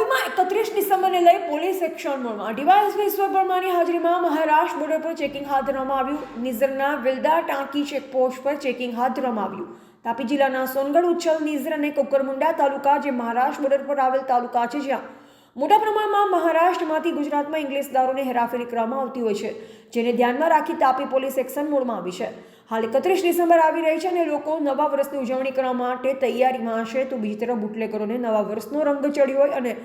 તાપીમાં એકત્રીસ ડિસેમ્બરને લઈ police action મોડમાં. ડીવાયએસપી ઈશ્વર વર્માની હાજરીમાં મહારાષ્ટ્ર બોર્ડર પર ચેકિંગ હાથ ધરવામાં આવ્યું. નિઝરના વિલદા ટાંકી ચેકપોસ્ટ પર ચેકિંગ હાથ ધરવામાં આવ્યું. તાપી જિલ્લાના સોનગઢ ઉચ્છલ નિઝર અને કુકરમુંડા તાલુકા, જે મહારાષ્ટ્ર બોર્ડર પર આવેલ તાલુકા છે જ્યાં મોટા પ્રમાણમાં મહારાષ્ટ્રમાંથી ગુજરાતમાં ઇંગ્લિશ દારૂની હેરાફેરી કરવામાં આવતી હોય છે, જેને ધ્યાનમાં રાખી તાપી પોલીસ એક્શન મોડમાં આવી છે. હાલ એકત્રીસ ડિસેમ્બર આવી રહી છે અને લોકો નવા વર્ષની ઉજવણી કરવા માટે તૈયારીમાં હશે, તો બીજી તરફ બુટલેકરોને નવા વર્ષનો રંગ ચડ્યો હોય અને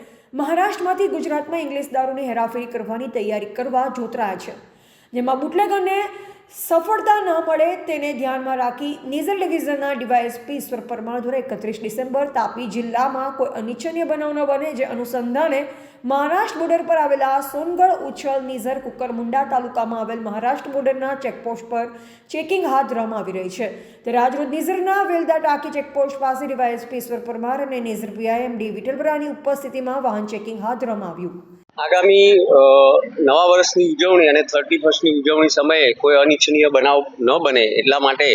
મહારાષ્ટ્રમાંથી ગુજરાતમાં ઇંગ્લિશ દારૂની હેરાફેરી કરવાની તૈયારી કરવા જોતરાયા છે. જેમાં બુટલેગરને સફળતા ન મળે તેને ધ્યાનમાં રાખી નેઝર ડિવિઝનના ડીવાયએસપી ઈશ્વર પરમાર દ્વારા એકત્રીસ ડિસેમ્બર તાપી જિલ્લામાં કોઈ અનિચ્છનીય બનાવ ન બને જે અનુસંધાને મહારાષ્ટ્ર બોર્ડર પર આવેલા સોનગઢ ઉચ્છલ નિઝર કુકરમુંડા તાલુકામાં આવેલ મહારાષ્ટ્ર બોર્ડરના ચેકપોસ્ટ પર ચેકિંગ હાથ ધરવામાં આવી રહી છે. ત્યારે આજરોજ નિઝરના વેલદા ટાંકી ચેકપોસ્ટ પાસે ડીવાયએસપી ઈશ્વર પરમાર અને નિઝર પીઆઈએમડી વિઠલબરાની ઉપસ્થિતિમાં વાહન ચેકિંગ હાથ ધરવામાં આવ્યું. આગામી નવા વર્ષની ઉજવણી અને થર્ટી ફર્સ્ટની ઉજવણી સમયે કોઈ અનિચ્છનીય બનાવ ન બને એટલા માટે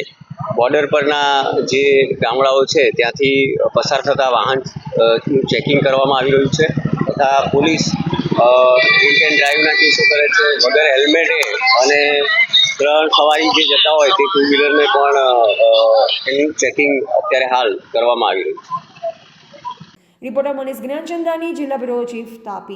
બોર્ડર પરના જે ગામડાઓ છે ત્યાંથી પસાર થતા વાહન ચેકિંગ કરવામાં આવી રહ્યું છે તથા પોલીસ ડ્રિંક એન્ડ ડ્રાઈવના કેસો કરે છે, વગર હેલ્મેટે અને ત્રણ સવારી જે જતા હોય તે ટુ વ્હીલરને પણ એનું ચેકિંગ અત્યારે હાલ કરવામાં આવી રહ્યું છે. રિપોર્ટર મનીષ જ્ઞાનચંદાની જિલ્લા બ્યુરો ચીફ તાપી.